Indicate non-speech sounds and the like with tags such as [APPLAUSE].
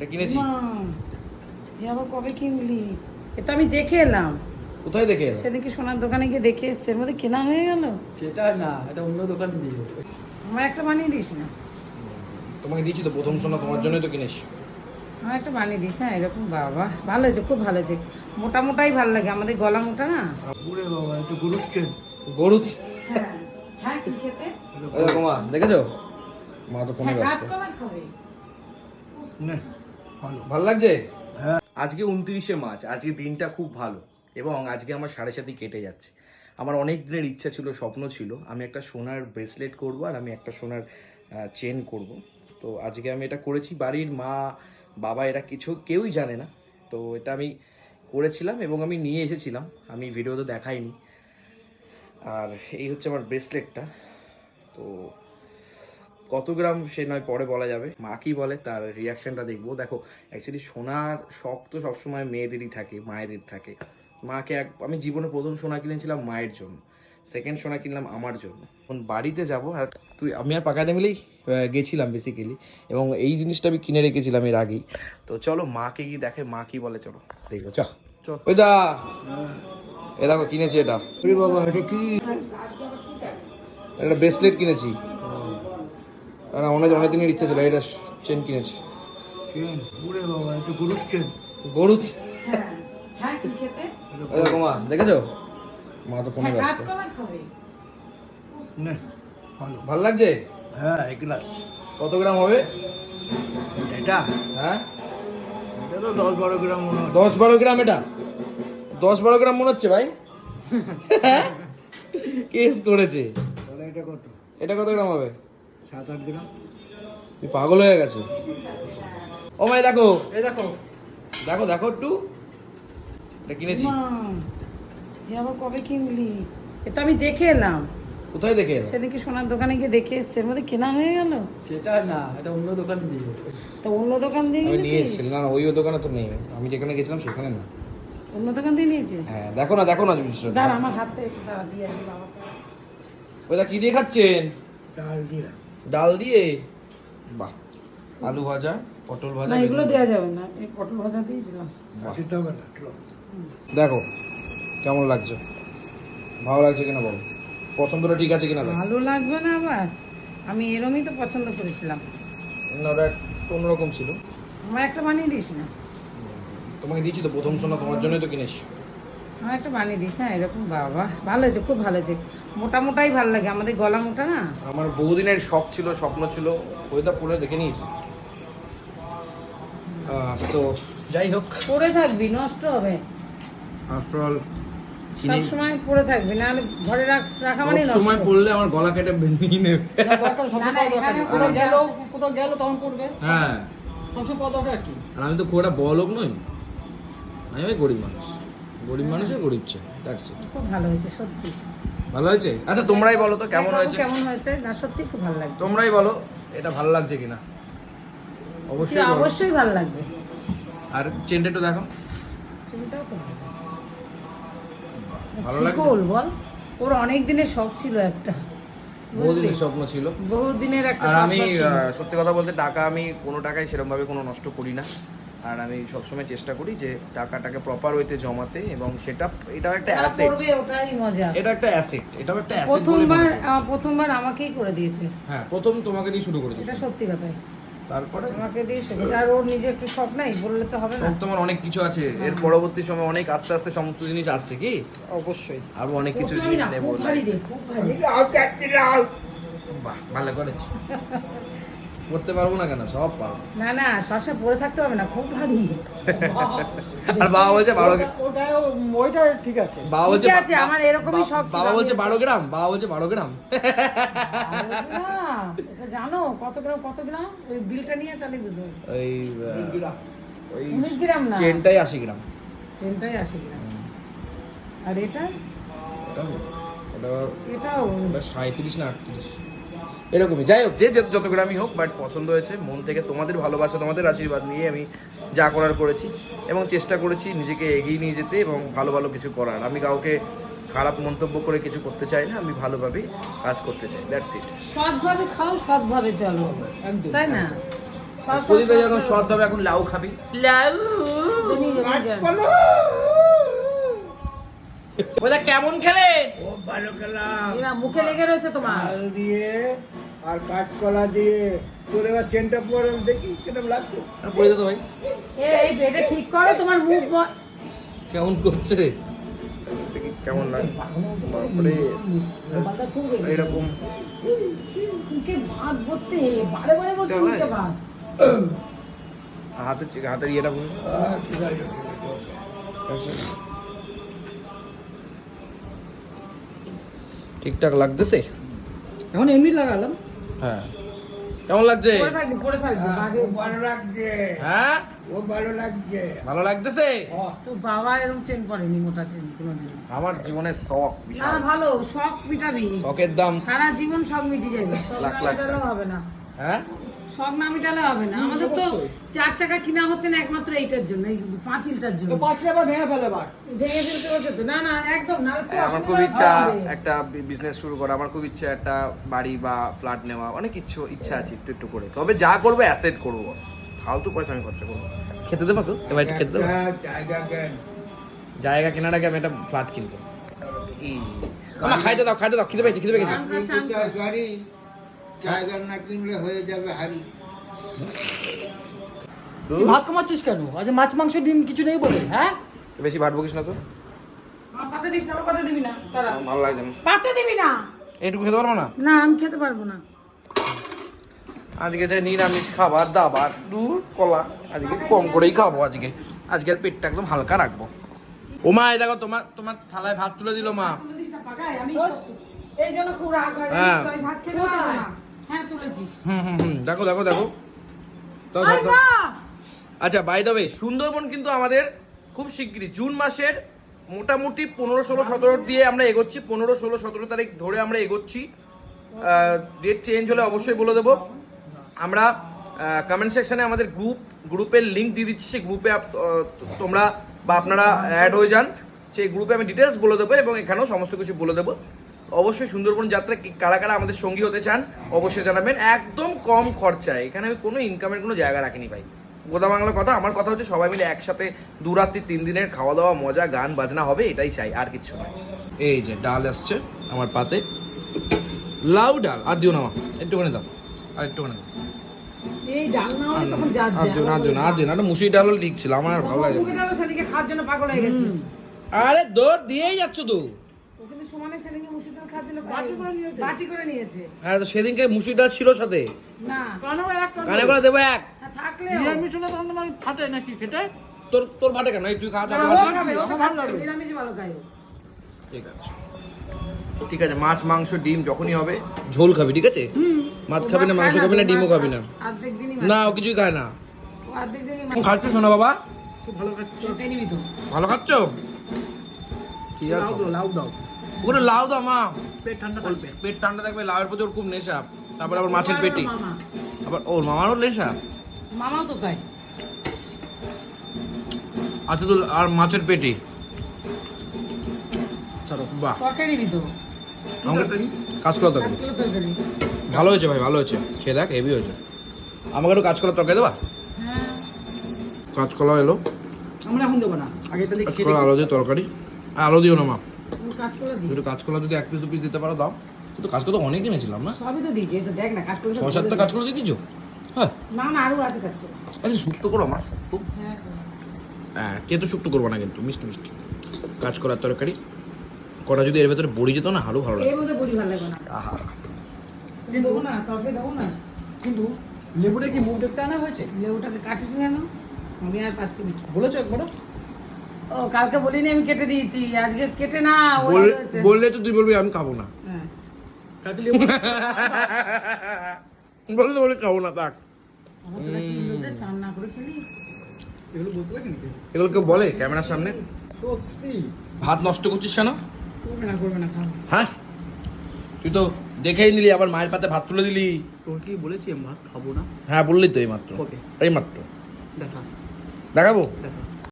এটা কিনেছি। এ আবার কবে কিনলি? এটা আমি দেখে এলাম। কোথায় দেখে এলো? সেদিনকে সোনার দোকানে গিয়ে দেখে এসছে এর মধ্যে কেনা হয়ে গেল? সেটা না এটা অন্য দোকান দিয়ে। আমার একটা বানিয়ে দিস না। তোমাকে দিয়েছি তো প্রথম সোনা তোমার জন্যই তো কিনেছি। আমার একটা বানিয়ে দিস হ্যাঁ এরকম বাবা। ভালো হয়েছে খুব ভালো হয়েছে। মোটা মোটাই ভালো লাগে আমাদের গলা মোটা না? পুরে বাবা একটু গুরুচ্ছেন গরু হ্যাঁ হ্যাঁ কি খেতে? দেখেছ? মা তো ফোনে হ্যাঁ, ব্যস্ত। না। ভালো। ভালো লাগছে? হ্যাঁ। আজকে উনত্রিশে মার্চ আজকে দিনটা খুব ভালো এবং আজকে আমার সাড়ে সাথে কেটে যাচ্ছে। আমার অনেক দিনের ইচ্ছা ছিল স্বপ্ন ছিল আমি একটা সোনার ব্রেসলেট করব আর আমি একটা সোনার চেন করব। তো আজকে আমি এটা করেছি বাড়ির মা বাবা এরা কিছু কেউই জানে না। তো এটা আমি করেছিলাম এবং আমি নিয়ে এসেছিলাম আমি ভিডিওতে দেখাইনি। আর এই হচ্ছে আমার ব্রেসলেটটা তো কত গ্রাম সে নয় পরে বলা যাবে। মা কি বলে? তার রিয়াকশনটা দেখব। দেখো অ্যাকচুয়ালি সোনার শখ তো সবসময় মেয়েদেরই থাকে মায়েদের থাকে। মাকে এক আমি জীবনে প্রথম সোনা কিনেছিলাম মায়ের জন্য। সেকেন্ড সোনা কিনলাম আমার জন্য। এখন বাড়িতে যাব আর তুই আমি আর পাকাতে মিলেই গেছিলাম বেসিক্যালি এবং এই জিনিসটা আমি কিনে রেখেছিলাম এর আগেই। তো চলো মাকে গিয়ে দেখে মা কি বলে চলো। দেখব চ। চল। ওইটা এ দেখো কিনেছি এটা। বাবা এটা কি? একটা ব্রেসলেট কিনেছি। আর অনেক অনেক দিনের ইচ্ছা ছিল এটা চেন কিনেছি। গরু হ্যাঁ হ্যাঁ দেখো মা দেখেছ? মা তো ফোনে হ্যাঁ, ব্যস্ত। ভালো। ভালো লাগছে? হ্যাঁ এগুলা কত গ্রাম হবে? এটা? হ্যাঁ? এটা তো দশ বারো গ্রাম মনে হয় দশ বারো গ্রাম এটা? দশ বারো গ্রাম মনে হচ্ছে ভাই? [LAUGHS] কেস করেছে। এটা কত? এটা কত গ্রাম হবে? সাত আট গ্রাম তুই পাগল হয়ে গেছে ও ভাই দেখো। এই দেখো। দেখো দেখো একটু। এটা কিনেছি। এ আবার কবে কিনলি? এটা আমি দেখে এলাম। কোথায় দেখে এলো? সেদিনকে সোনার দোকানে গিয়ে দেখে এসছে। এর মধ্যে কেনা হয়ে গেল? সেটা না এটা অন্য দোকান দিয়ে। তো অন্য দোকান দিয়ে আমি নিয়ে এসেছিলাম না ওই দোকানে তো নেই। আমি যেখানে গেছিলাম সেখানে না। অন্য দোকান দিয়ে নিয়েছিস? হ্যাঁ দেখো না দেখো না দাঁড়া আমার হাতে একটু দাঁড়া দিয়ে বাবাকে ওইটা কি দিয়ে খাচ্ছেন? ডাল দিয়ে ডাল দিয়ে? বাহ আলু ভাজা পটল ভাজা না এগুলো দেওয়া যাবে না এই পটল ভাজা দিয়ে দিলাম। খেতে হবে না দেখো কেমন লাগছে? ভালো লাগছে কিনা বলো? পছন্দটা ঠিক আছে কিনা ভালো লাগবে না আবার? আমি এরমই তো পছন্দ করেছিলাম। না ওটা একটু অন্যরকম ছিল। আমার একটা বানিয়ে দিস না তোমাকে দিয়েছি তো প্রথম সোনা তোমার জন্যই তো কিনেছি। আমার একটা বানিয়ে দিস হ্যাঁ এরকম বাবা। ভালো হয়েছে খুব ভালো হয়েছে। মোটা মোটাই ভালো লাগে আমাদের গলা মোটা না? আমার বহুদিনের শখ ছিল স্বপ্ন ছিল ওইটা পরে দেখে নিয়েছি। আহ, তো যাই হোক। পরে থাকবি নষ্ট হবে। আফটার অল সব সময় পরে থাকবি না হলে ঘরে রাখ- রাখা মানে নষ্ট। সময় পড়লে আমার গলা কেটে ভেঙে নেবে। কোথাও গেল কোথাও গেল তখন পড়বে। হ্যাঁ। সবসময় পাওয়া দরকার কি? আর আমি তো খুব একটা বড় লোক নই। আমি ভাই গরিব মানুষ। গরিব মানুষের গরিব ছেলে দ্যাটস ইট খুব ভালো হয়েছে সত্যি। ভালো হয়েছে? আচ্ছা তোমরাই বলো তো কেমন হয়েছে? কেমন হয়েছে? না সত্যি খুব ভালো লাগছে। তোমরাই বলো এটা ভালো লাগছে কিনা? অবশ্যই অবশ্যই ভালো লাগবে। আর চেনটা একটু দেখো চিন্তাও খুব ভালো লাগছে। বল। ওর অনেক দিনের শখ ছিল একটা বহুদিনের স্বপ্ন ছিল। বহুদিনের একটা আর আমি সত্যি কথা বলতে টাকা আমি কোনো টাকায় সেরকমভাবে কোনো নষ্ট করি না। আর আমি সবসময় চেষ্টা করি যে টাকাটাকে প্রপার ওয়েতে জমাতে এবং সেটা এটাও একটা অ্যাসেট করবে ওটাই মজা। এটা একটা অ্যাসেট এটাও একটা অ্যাসেট প্রথমবার করি। প্রথমবার আমাকেই করে দিয়েছে। হ্যাঁ প্রথম তোমাকে দিয়ে শুরু করেছি এটা সত্যি কথাই তারপরে? আমাকে দিয়ে শুরু আর ওর নিজে একটু শখ নাই বললে তো হবে না। তোমার অনেক কিছু আছে। এর পরবর্তী সময় অনেক আস্তে আস্তে সমস্ত জিনিস আসছে কি? অবশ্যই। আরও অনেক কিছু জিনিস নেব [LAUGHS] ভালো করেছি। [LAUGHS] করতে পারব না কেন? সব পারব। না না শ্বাসে পড়ে থাকতে হবে না খুব ভারী। আর বাবা বলছে বারো ওটাও ওইটা ঠিক আছে। বাবা বলছে আছে, আমার এরকমই বা- শখ ছিল, বাবা বলছে বারো গ্রাম বাবা বলছে বারো গ্রাম। না, এটা জানো কত গ্রাম কত গ্রাম? ওই বিলটা নিয়ে তাহলে বুঝতে পারবে। ওই উনিশ গ্রাম। না? চেনটাই আশি গ্রাম। চেনটাই আশি গ্রাম। আর এটা? এটাও ওটা সাঁত্রিশ না আটত্রিশ। এরকমই। যাই হোক যে যে- যত গ্রামই হোক বাট পছন্দ হয়েছে মন থেকে তোমাদের ভালোবাসা তোমাদের আশীর্বাদ নিয়ে আমি যা করার করেছি এবং চেষ্টা করেছি নিজেকে এগিয়ে নিয়ে যেতে এবং ভালো ভালো কিছু করার। আমি কাউকে খারাপ মন্তব্য করে কিছু করতে চাই না আমি ভালোভাবেই কাজ করতে চাই। দ্যাটস ইট সৎভাবে খাও সৎভাবে চলো। তাই না? প্রদীপে যখন। এখন লাউ খাবি। লাউ। জানি, জানি, জানি। ওটা কেমন মুখে লেগে রয়েছে তোমার। ডাল দিয়ে আর কাঁচকলা দিয়ে। তোর এবার চেনটা পরে দেখি কিরম লাগতো পড়ে যেত ভাই। এই পেটে ঠিক করো তোমার মুখ কেমন করছে? রে কেমন লাগে। বাপরে। এইরকম মুখে ভাত ভরতে বারে বারে বলছে কেমন মুখে ভাত। হাতের হাতের ইয়েটা বলুন। ঠিকঠাক লাগতেছে? এখন এমনি লাগালাম। হ্যাঁ। কেমন লাগছে? পড়ে থাকি পড়ে থাকি বাজে। ভালো লাগছে। হ্যাঁ? ও ভালো লাগছে। ভালো লাগতেছে? তো বাবা এরকম চেন পড়েনি মোটা চেন কোনোদিন আমার জীবনের শখ না ভালো শখ মিটাবি। শখের দাম সারা জীবন শখ মিটি যাবে। লাখ লাখ হবে না। হ্যাঁ? শখ না মিটালে হবে না। আমাদের তো চার চাকা কিনা হচ্ছে না একমাত্র এইটার জন্য এই পাঁচিলটার জন্য। আবার ভেঙে ফেলে বার ভেঙে ফেলতে হচ্ছে তো। না না একদম না হ্যাঁ, আমার খুব ইচ্ছা একটা বিজনেস শুরু করা। আমার খুব ইচ্ছা একটা বাড়ি বা ফ্ল্যাট নেওয়া। অনেক ইচ্ছা ইচ্ছা আছে একটু একটু করে। তবে যা করব অ্যাসেট করব বস। ফালতু পয়সা আমি খরচা করব খেতে দেবো তো? এবার একটু খেতে দেবো? জায়গা কেনার আগে আমি একটা ফ্ল্যাট কিনবো। খাইতে দাও খাইতে দাও খিদে পেয়েছি খিদে পেয়েছি। জায়গা না কিনলে হয়ে যাবে হারি তুই ভাত কমাচ্ছিস কেন? আজ মাছ মাংস ডিম কিছু নেই বলে হ্যাঁ? বেশি ভাট বকিস না তো। পাতে দিস না পাতে দিবি না তারা ভালো লাগে না। পাতে দিবি না। এইটুকু খেতে পারব না? না আমি খেতে পারব না। আজকে যে নিরামিষ খাবার দাবার দুধ কলা আজকে কম করেই খাব আজকে। আজকের পেটটা একদম হালকা রাখব। ও মা এই দেখো তোমার তোমার থালায় ভাত তুলে দিল মা। এই জন্য খুব রাগ হয় ভাত খেতে হ্যাঁ তুলেছিস। হুম হুম হুম দেখো দেখো দেখো। দাও, দাও, দাও। আচ্ছা বাই দ্য ওয়ে সুন্দরবন কিন্তু আমাদের খুব শিগগিরই জুন মাসের মোটামুটি পনেরো ষোলো সতেরো দিয়ে আমরা এগোচ্ছি। পনেরো ষোলো সতেরো তারিখ ধরে আমরা এগোচ্ছি। ডেট চেঞ্জ হলে অবশ্যই বলে দেবো। আমরা কমেন্ট সেকশনে আমাদের গ্রুপ গ্রুপের লিঙ্ক দিয়ে দিচ্ছি। সেই গ্রুপে তোমরা বা আপনারা অ্যাড হয়ে যান। সেই গ্রুপে আমি ডিটেলস বলে দেবো এবং এখানেও সমস্ত কিছু বলে দেবো। অবশ্যই সুন্দরবন যাত্রা কারা কারা আমাদের সঙ্গী হতে চান অবশ্যই জানাবেন একদম কম খরচায় এখানে আমি কোনো ইনকামের কোনো জায়গা রাখিনি ভাই গোদা বাংলার কথা আমার কথা হচ্ছে সবাই মিলে একসাথে দু রাত্রি তিন দিনের খাওয়া দাওয়া মজা গান বাজনা হবে এটাই চাই আর কিছু নয় এই যে ডাল আসছে আমার পাতে লাউ ডাল আর দিও না মা একটুখানি দাও আর একটুখানি দাও এই ডাল না হলে তখন যা আর দিও না আর দিও না দিও না একটা মুসুরি ডাল হলে ঠিক ছিল আমার আর ভালো লাগে না। মুখে সেদিকে খাওয়ার জন্য পাগল হয়ে গেছিস আরে দৌড় দিয়েই যাচ্ছ তো ও কিন্তু সমানে সেদিকে মুসুর ডাল খাওয়ার জন্য বাটি করে নিয়েছে। হ্যাঁ তো সেদিনকে মুসুরি ডাল ছিল সাথে? না। কেন একটা কানে করে দেবো এক। হ্যাঁ, থাকলে নিরামিষ হলে তখন তোমার ফাটে নাকি খেতে? তোর তোর ভাটে কেন? তুই খাওয়া দাওয়া ভালো ও। ঠিক আছে। ঠিক আছে মাছ মাংস ডিম যখনই হবে ঝোল খাবি ঠিক আছে? মাছ খাবি না মাংস খাবি না ডিমও খাবি না। না ও কিছুই খায় না। খাচ্ছ শোনা বাবা? ভালো খাচ্ছি। খেতে নিবি তো। ভালো খাচ্ছ? কি আর দাও লাউ দাও। ওরে লাউ দাও মা। পেট ঠান্ডা থাকবে। পেট ঠান্ডা থাকবে লাউয়ের প্রতি ওর খুব নেশা। তারপর আবার মাছের পেটি। আবার ওর মামারও নেশা। মামাও তো তাই আচ্ছা তো আর মাছের পেটি। বাহ। তরকারি কাঁচকলা তরকারি। ভালো হয়েছে ভাই ভালো হয়েছে। খেয়ে দেখ হেভি হয়েছে। আমাকে একটু কাঁচকলা তরকারি দেবা? হ্যাঁ। কাঁচকলা এলো। আমরা এখন দেবো না। আগে তাহলে আলো দিয়ে তরকারি। আর আলো দিও না মা। দিই একটু কাঁচকলা যদি এক পিস দু পিস দিতে পারো দাও কিন্তু কাঁচকলা তো অনেক এনেছিলাম না? সবই তো দিয়েছি তো দেখ না কাজ করে ছ সাতটা কাঁচকলা দিয়ে দিচ্ছ হ্যাঁ। না না আরও আছে কাজ করে আচ্ছা শুক্তো করো আমার শুক্তো। হ্যাঁ হ্যাঁ। কে তো শুক্তো করব না কিন্তু মিষ্টি মিষ্টি। কাঁচকলার তরকারি। কটা যদি এর ভেতরে বড়ি যেত না আরও ভালো এর লাগে মধ্যে বড়ি ভালো লাগে না। আহা। দেবো না তরকারি দেবো না। কিন্তু লেবুটা কি মুখ দেখতে আনা হয়েছে? লেবুটাকে কাটিস কেন? আমি আর পাচ্ছি না। বলেছ একবারও? ও কালকে বলিনি আমি কেটে দিয়েছি আজকে কেটে না বললে তো তুই বলবি আমি খাব না। হ্যাঁ। বললে তো বলে খাব না থাক। আমার তোরা কি ইন্দুতে চান না করে খেলি। এগুলো বলতে লাগে নাকি? এগুলো কেউ বলে ক্যামেরার সামনে? সত্যি? ভাত নষ্ট করছিস কেন? করবে না করবে না খাও হ্যাঁ? তুই তো দেখেই নিলি আবার মায়ের পাতে ভাত তুলে দিলি। তোর কি বলেছি আমি ভাত খাব না? হ্যাঁ বললি তো এই মাত্র? এই মাত্র দেখা। দেখাবো? দেখা।